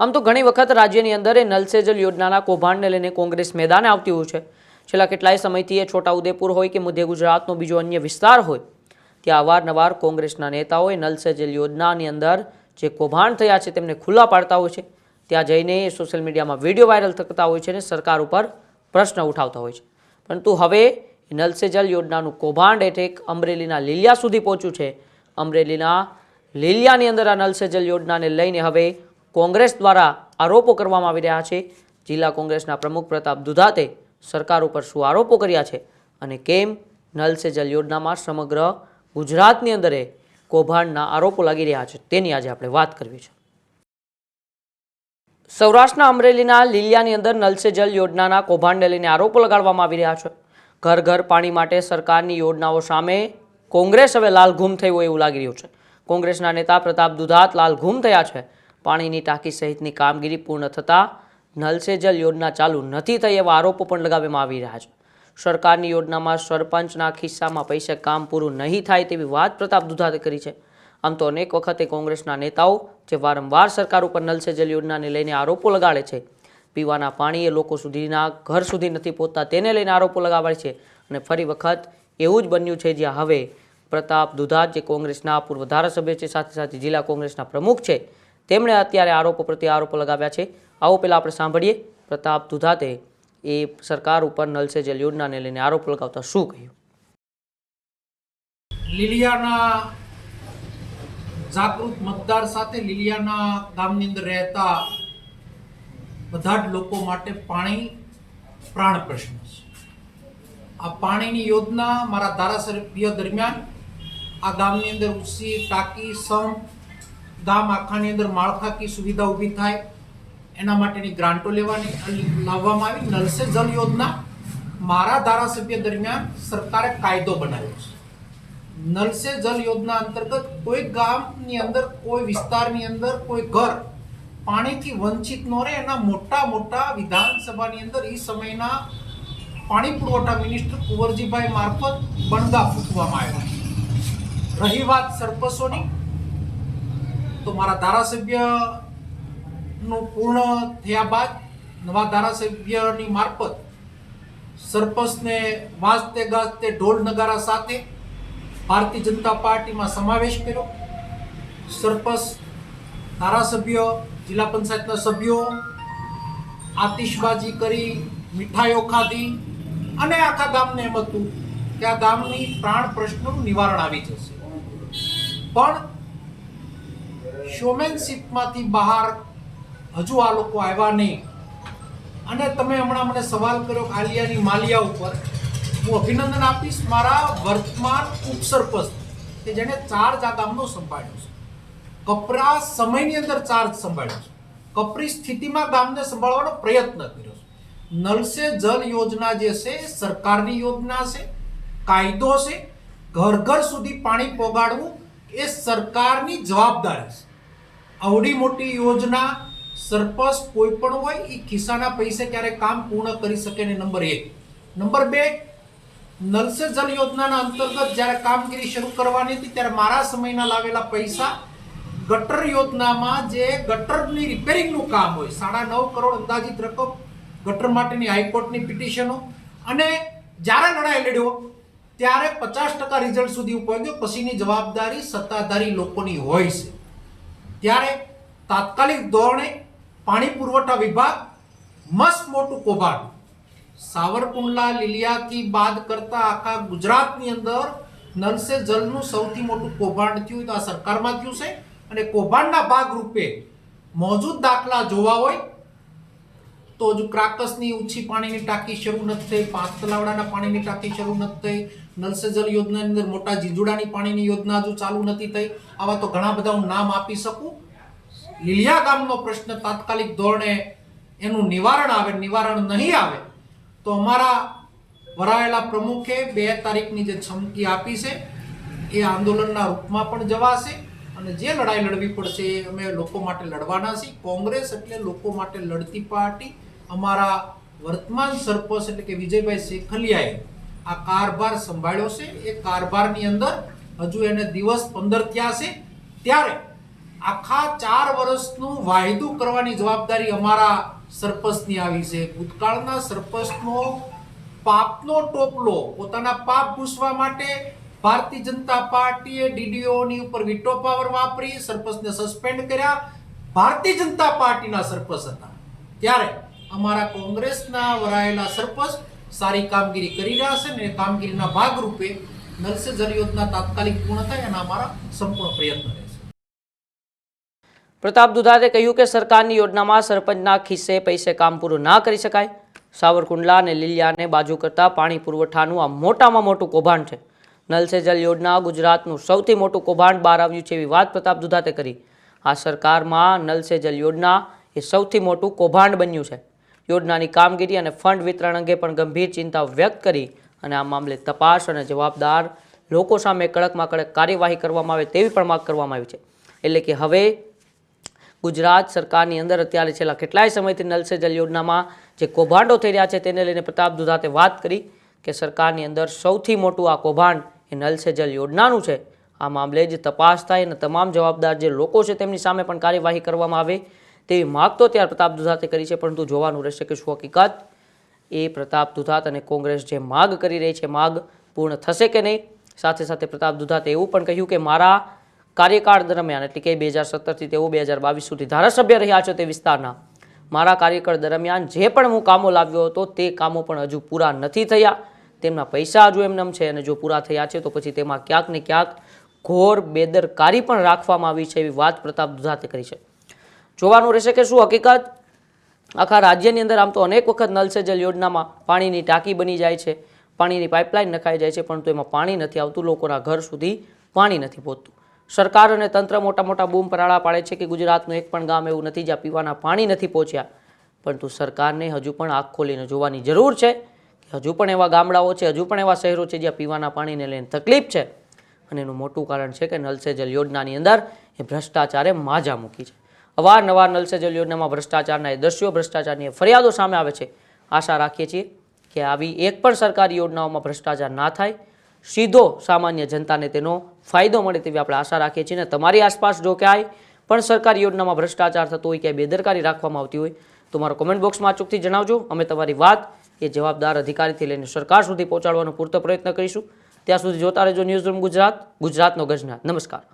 આમ તો ઘણી વખત રાજ્યની અંદર એ નલ સે જલ યોજનાના કૌભાંડને લઈને કોંગ્રેસ મેદાને આવતી હોય છે. છેલ્લા કેટલાય સમયથી એ છોટાઉદેપુર હોય કે મધ્ય ગુજરાતનો બીજો અન્ય વિસ્તાર હોય, ત્યાં અવારનવાર કોંગ્રેસના નેતાઓએ નલ સે જલ યોજનાની અંદર જે કૌભાંડ થયા છે તેમને ખુલ્લા પાડતા હોય છે. ત્યાં જઈને સોશિયલ મીડિયામાં વીડિયો વાયરલ થતા હોય છે અને સરકાર ઉપર પ્રશ્ન ઉઠાવતા હોય છે. પરંતુ હવે નલસેજલ યોજનાનું કૌભાંડ એટેક અમરેલીના લીલિયા સુધી પહોંચ્યું છે. અમરેલીના લીલિયાની અંદર આ નલ સે જલ યોજનાને લઈને હવે કોંગ્રેસ દ્વારા આરોપો કરવામાં આવી રહ્યા છે. જિલ્લા કોંગ્રેસના પ્રમુખ પ્રતાપ દુધાતે સરકાર ઉપર શું આરોપો કર્યા છે અને કેમ નલ સે જલ યોજનામાં સમગ્ર ગુજરાતની અંદર કૌભાંડના આરોપો લાગી રહ્યા છે તેની આજે આપણે વાત કરવી છે. સૌરાષ્ટ્રના અમરેલીના લીલિયાની અંદર નલ સે જલ યોજનાના કૌભાંડને લઈને આરોપો લગાડવામાં આવી રહ્યા છે. ઘર ઘર પાણી માટે સરકારની યોજનાઓ સામે કોંગ્રેસ હવે લાલઘૂમ થઈ હોય એવું લાગી રહ્યું છે. કોંગ્રેસના નેતા પ્રતાપ દુધાત લાલઘૂમ થયા છે. પાણીની ટાંકી સહિતની કામગીરી પૂર્ણ થતાં નલ સે જલ યોજના ચાલુ નથી થઈ એવા આરોપો પણ લગાવવામાં આવી રહ્યા છે. સરકારની યોજનામાં સરપંચના ખિસ્સામાં પૈસે કામ પૂરું નહીં થાય તેવી વાત પ્રતાપ દુધાતે કરી છે. આમ તો અનેક વખતે કોંગ્રેસના નેતાઓ જે વારંવાર સરકાર ઉપર નલ સે જલ યોજનાને લઈને આરોપો લગાડે છે, પીવાના પાણી એ લોકો સુધીના ઘર સુધી નથી પહોંચતા તેને લઈને આરોપો લગાવાય છે અને ફરી વખત એવું જ બન્યું છે જ્યાં હવે પ્રતાપ દુધાત જે કોંગ્રેસના પૂર્વ ધારાસભ્ય છે, સાથે સાથે જિલ્લા કોંગ્રેસના પ્રમુખ છે તેમણે અત્યારે આરોપો પ્રત્યે આરોપો લગાવ્યા છે. આવો પહેલાં આપણે સાંભળીએ. પ્રતાપ દુધાતે એ સરકાર ઉપર નલ સે જલ યોજનાને લઈને આરોપ લગાવતા શું કહ્યું? લીલિયાના જાગૃત મતદાર સાથે લીલિયાના ગામની અંદર રહેતા બધા જ લોકો માટે પાણી પ્રાણ પ્રશ્ન છે. આ પાણીની યોજના મારા ધારાસભ્ય દરમિયાન આ ગામની અંદર ઉસી, ટાંકી, સંપ ગામ આખાની અંદર માળખાકીય સુવિધા ઊભી થાય, એના માટેની ગ્રાન્ટો લેવાની લાવવામાં આવી નલ સે જલ યોજના મારા ધારાસભ્ય દરમિયાન સરકારે કાયદો બનાવ્યો છે. નલ સે જલ યોજના અંતર્ગત કોઈ ગામની અંદર, કોઈ વિસ્તારની અંદર, કોઈ ઘર પાણીથી વંચિત ન રહે એના મોટા મોટા વિધાનસભાની અંદર એ સમયના પાણી પુરવઠા મિનિસ્ટર કુંવરજીભાઈ મારફત બણગા ફૂંકવામાં આવ્યા રહી વાત સરપસોની તો મારા ધારાસભ્યનું પૂર્ણ થયા બાદ નવા ધારાસભ્યની મારફત સરપંચને વાંચતે ગાજતે ઢોલ નગારા સાથે ભારતીય જનતા પાર્ટીમાં સમાવેશ કર્યો. સરપંચ, ધારાસભ્ય, જિલ્લા પંચાયતના સભ્યો આતિશબાજી કરી, મીઠાઈઓ ખાધી અને આખા ગામને એમ હતું કે આ ગામની પ્રાણ પ્રશ્નનું નિવારણ આવી જશે. પણ શોમેનશીપમાંથી બહાર હજુ આ લોકો આવ્યા નહીં. અને તમે હમણાં મને સવાલ કર્યો આલિયાની માલિયા ઉપર. હું અભિનંદન આપીશ મારા વર્તમાન ઉપસરપંચ, કે જેણે ચાર્જ આ ગામનો સંભાળ્યો છે. કપરા સમયની અંદર ચાર્જ સંભાળ્યો છે. કપરી સ્થિતિમાં ગામને સંભાળવાનો પ્રયત્ન કર્યો છે. નલ સે જલ યોજના જે છે, સરકારની યોજના છે, કાયદો છે, ઘર ઘર સુધી પાણી પહોંચાડવું એ સરકારની જવાબદારી છે. આવડી મોટી યોજના સરપસ કોઈ પણ હોય એ ખિસ્સાના પૈસે ક્યારે કામ પૂર્ણ કરી શકે ને નંબર એક. નંબર બે નલ સે જલ યોજનાના અંતર્ગત જ્યારે કામગીરી શરૂ કરવાની હતી, ત્યારે મારા સમયના લાવેલા પૈસા ગટર યોજનામાં જે ગટરની રિપેરિંગનું કામ હોય, સાડા નવ કરોડ અંદાજિત રકમ ગટર માટેની હાઈકોર્ટની પિટિશનો અને જ્યારે લડાઈ લડ્યો, ત્યારે પચાસ ટકા રિઝલ્ટ સુધી પહોંચ્યો પછીની જવાબદારી સત્તાધારી લોકોની હોય છે. ત્યારે તાત્કાલિક ધોરણે પાણી પુરવઠા વિભાગ મસ્ત મોટું કૌભાંડ. સાવરકુંડલા લીલિયાથી બાદ કરતા આખા ગુજરાતની અંદર નલ જલનું સૌથી મોટું કૌભાંડ થયું તો આ સરકારમાં થયું છે અને કૌભાંડના ભાગરૂપે મોજૂદ દાખલા જોવા હોય તો હજુ ક્રાકસની ઊંચી પાણીની ટાંકી શરૂ નથી થઈ પાંચ તલાવડાના પાણીની ટાંકી શરૂ નથી થઈ નલ જલ યોજનાની અંદર મોટા જીજુડાની પાણીની યોજના હજુ ચાલુ નથી થઈ. આવા તો ઘણા બધા હું નામ આપી શકું. લીલિયા ગામનો પ્રશ્ન તાત્કાલિક ધોરણે એનું નિવારણ આવે, નિવારણ નહીં આવે, તો અમારા વરાયેલા પ્રમુખે બે તારીખની જે છમકી આપી છે, એ આંદોલનના રૂપમાં પણ જવાશે અને જે લડાઈ લડવી પડશે એ અમે લોકો માટે લડવાના છીએ. કોંગ્રેસ એટલે લોકો માટે લડતી પાર્ટી અમારા વર્તમાન સરપંચ એટલે કે વિજયભાઈ શેખલિયાએ આ કારભાર સંભાળ્યો છે. એ કારભારની અંદર હજુ એને દિવસ પંદર થયા છે. ત્યારે આખા ચાર વર્ષનું વાયદું કરવાની જવાબદારી અમારા સરપંચની આવી છે. ભૂતકાળના સરપંચનો પાપનો ટોપલો પોતાના પાપ ભૂસવા માટે ભારતીય જનતા પાર્ટીએ ડીડીઓની ઉપર વિટો પાવર વાપરી, સરપંચને સસ્પેન્ડ કર્યા. ભારતીય જનતા પાર્ટીના સરપંચ હતા. ત્યારે અમારા કોંગ્રેસના વરાયેલા સરપંચ સારી કામગીરી કરી રહ્યા છે ને કામગીરીના ભાગરૂપે નલ જળ યોજના તાત્કાલિક પૂર્ણ થાય એના અમારા સંપૂર્ણ પ્રયત્ન રહેશે પ્રતાપ દુધાતે કહ્યું કે સરકારની યોજનામાં સરપંચના ખિસ્સે પૈસે કામ પૂરું ના કરી શકાય. સાવરકુંડલા અને લીલિયાને બાજુ કરતાં પાણી પુરવઠાનું આ મોટામાં મોટું કૌભાંડ છે. નલ સે જલ યોજના ગુજરાતનું સૌથી મોટું કૌભાંડ બહાર આવ્યું છે એવી વાત પ્રતાપ દુધાતે કરી. આ સરકારમાં નલ સે જલ યોજના એ સૌથી મોટું કૌભાંડ બન્યું છે. યોજનાની કામગીરી અને ફંડ વિતરણ અંગે પણ ગંભીર ચિંતા વ્યક્ત કરી અને આ મામલે તપાસ અને જવાબદાર લોકો સામે કડકમાં કડક કાર્યવાહી કરવામાં આવે તેવી પણ માંગ કરવામાં આવી છે. એટલે કે હવે ગુજરાત સરકારની અંદર અત્યારે છેલ્લા કેટલાય સમયથી નલ સે જલ યોજનામાં જે કૌભાંડો થઈ રહ્યા છે તેને લઈને પ્રતાપ દુધાતે વાત કરી કે સરકારની અંદર સૌથી મોટું આ કૌભાંડ એ નલ સે જલ યોજનાનું છે. આ મામલે જે તપાસ થાય અને તમામ જવાબદાર જે લોકો છે તેમની સામે પણ કાર્યવાહી કરવામાં આવે તેવી માગ તો ત્યારે પ્રતાપ દુધાતે કરી છે, પરંતુ જોવાનું રહેશે કે શું હકીકત એ પ્રતાપ દુધાત અને કોંગ્રેસ જે માગ કરી રહી છે, માગ પૂર્ણ થશે કે નહીં? સાથે સાથે પ્રતાપ દુધાતે એવું પણ કહ્યું કે મારા કાર્યકાળ દરમિયાન, એટલે કે બે હજાર સત્તરથી તેઓ બે હજાર બાવીસ સુધી ધારાસભ્ય રહ્યા છે તે વિસ્તારના. મારા કાર્યકાળ દરમિયાન જે પણ હું કામો લાવ્યો હતો, તે કામો પણ હજુ પૂરા નથી થયા. તેમના પૈસા હજુ એમનેમ છે અને જો પૂરા થયા છે, તો પછી તેમાં ક્યાંક ને ક્યાંક ઘોર બેદરકારી પણ રાખવામાં આવી છે એવી વાત પ્રતાપ દુધાતે કરી છે. જોવાનું રહેશે કે શું હકીકત? આખા રાજ્યની અંદર આમ તો અનેક વખત નલ સે યોજનામાં પાણીની ટાંકી બની જાય છે, પાણીની પાઇપલાઇન નખાઈ જાય છે, પરંતુ એમાં પાણી નથી આવતું, લોકોના ઘર સુધી પાણી નથી પહોંચતું. સરકાર અને તંત્ર મોટા મોટા બૂમ પરાળા પાડે છે કે ગુજરાતનું એક પણ ગામ એવું નથી જ્યાં પીવાના પાણી નથી પહોંચ્યા. પરંતુ સરકારને હજુ પણ આંખ ખોલીને જોવાની જરૂર છે કે હજુ પણ એવા ગામડાઓ છે, હજુ પણ એવા શહેરો છે જ્યાં પીવાના પાણીને લઈને તકલીફ છે. અને એનું મોટું કારણ છે કે નલ સે યોજનાની અંદર એ ભ્રષ્ટાચારે માજા મૂકી છે. અવારનવાર નલ સે યોજનામાં ભ્રષ્ટાચારના એ દ્રશ્યો ભ્રષ્ટાચારની ફરિયાદો સામે આવે છે. આશા રાખીએ છીએ કે આવી એક પણ સરકારી યોજનાઓમાં ભ્રષ્ટાચાર ના થાય. સીધો સામાન્ય જનતાને તેનો ફાયદો મળે તેવી આપણે આશા રાખીએ છીએ. અને તમારી આસપાસ જો ક્યાંય પણ સરકારી યોજનામાં ભ્રષ્ટાચાર થતો હોય, ક્યાંય બેદરકારી રાખવામાં આવતી હોય, તો મારો કોમેન્ટ બોક્સમાં અચૂકથી જણાવજો. અમે તમારી વાત એ જવાબદાર અધિકારીથી લઈને સરકાર સુધી પહોંચાડવાનો પૂરતો પ્રયત્ન કરીશું. ત્યાં સુધી જોતા રહેજો ન્યૂઝ રૂમ ગુજરાત, ગુજરાતનો ગજનાથ. નમસ્કાર.